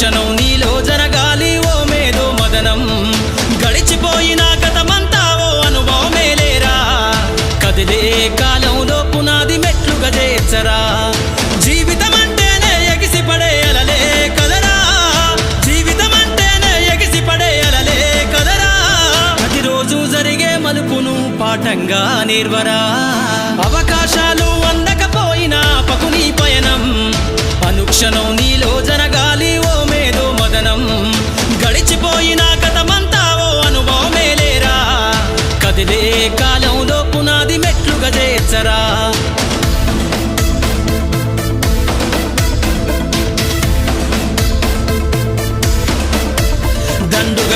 అనుక్షణం నీలో జరగాలి ఓ మేధో మదనం. గడిచిపోయిన గతమంతా ఓ అనుభవమే లేరా? కదిలే కాలంలో పునాది మెట్లుగా చేర్చరా? జీవితం అంటేనే ఎగిసి పడే అలలే కదరా? జీవితం అంటేనే ఎగిసి పడే అలలే కదరా? ప్రతిరోజు జరిగే మలుపును పాఠంగా నిర్వరా. అవకాశాలు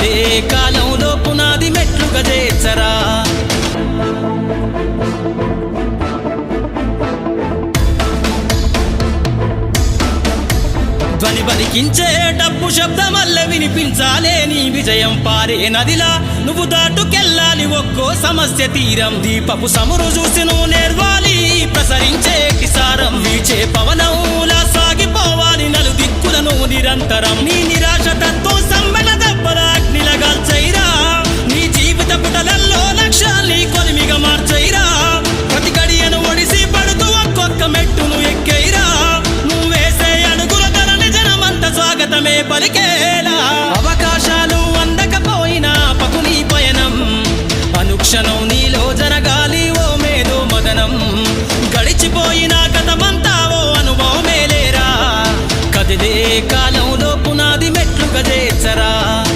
కదిలే కాలంలో పునాది మెట్లు చేర్చరా ధ్వని బలికించే డబ్బు శబ్దమల్ల వినిపించాలే నీ విజయం పారే నదిలా. నువ్వు దాటుకెళ్ళాలి ఒక్కో సమస్య తీరం. దీపపు సమురు చూసి నువ్వు నేర్వాలి ప్రసరించే కిసారం. వీచే పవనంలా సాగిపోవాలి నలు దిక్కులను నిరంతరం. నీ నిరాశ తత్వం అవకాశాలు అందకపోయినా పకుని పయనం. అనుక్షణం నీలో జరగాలి ఓ మేధో మదనం. గడిచిపోయినా కథమంతా ఓ అనుభవమే లేరా? కదిదే